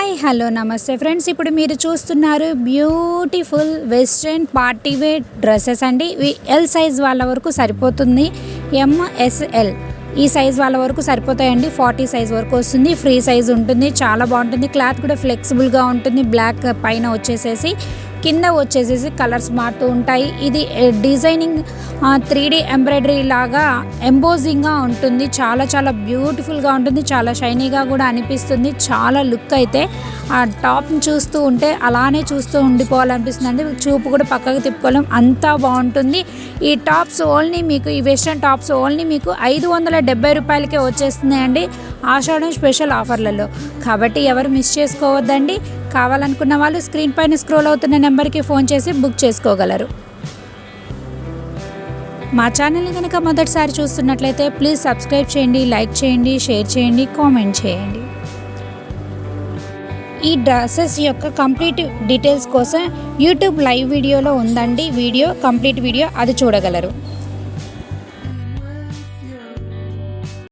Hi hello నమస్తే. Friends ఇప్పుడు మీరు చూస్తున్నారు beautiful western party wear dresses అండి. ఇవి ఎల్ సైజ్ వాళ్ళ వరకు సరిపోతుంది. ఎంఎస్ఎల్ ఈ సైజ్ వాళ్ళ వరకు సరిపోతాయండి. ఫార్టీ సైజ్ వరకు వస్తుంది. ఫ్రీ సైజ్ ఉంటుంది. చాలా బాగుంటుంది. క్లాత్ కూడా ఫ్లెక్సిబుల్గా ఉంటుంది. బ్లాక్ పైన వచ్చేసేసి కింద వచ్చేసేసి కలర్స్ మారుతూ ఉంటాయి. ఇది డిజైనింగ్ త్రీ డి ఎంబ్రాయిడరీ లాగా ఎంబోజింగ్గా ఉంటుంది. చాలా చాలా బ్యూటిఫుల్గా ఉంటుంది. చాలా షైనీగా కూడా అనిపిస్తుంది. చాలా లుక్ అయితే ఆ టాప్ని చూస్తూ ఉంటే అలానే చూస్తూ ఉండిపోవాలనిపిస్తుంది. అండి చూపు కూడా పక్కకు తిప్పుకోలేం. అంతా బాగుంటుంది. ఈ టాప్స్ ఓన్లీ మీకు ఈ వెస్ట్రన్ టాప్స్ ఓన్లీ మీకు ఐదు వందల డెబ్బై రూపాయలకే వచ్చేస్తున్నాయండి. ఆషాఢం స్పెషల్ ఆఫర్లలో. కాబట్టి ఎవరు మిస్ చేసుకోవద్దండి. కావాలనుకున్న వాళ్ళు స్క్రీన్ పైన స్క్రోల్ అవుతున్న నెంబర్కి ఫోన్ చేసి బుక్ చేసుకోగలరు. మా ఛానల్ని కనుక మొదటిసారి చూస్తున్నట్లయితే ప్లీజ్ సబ్స్క్రైబ్ చేయండి లైక్ చేయండి షేర్ చేయండి కామెంట్ చేయండి. ఈ డ్రెస్సెస్ యొక్క కంప్లీట్ డీటెయిల్స్ కోసం యూట్యూబ్ లైవ్ వీడియోలో ఉందండి. వీడియో కంప్లీట్ వీడియో అది చూడగలరు.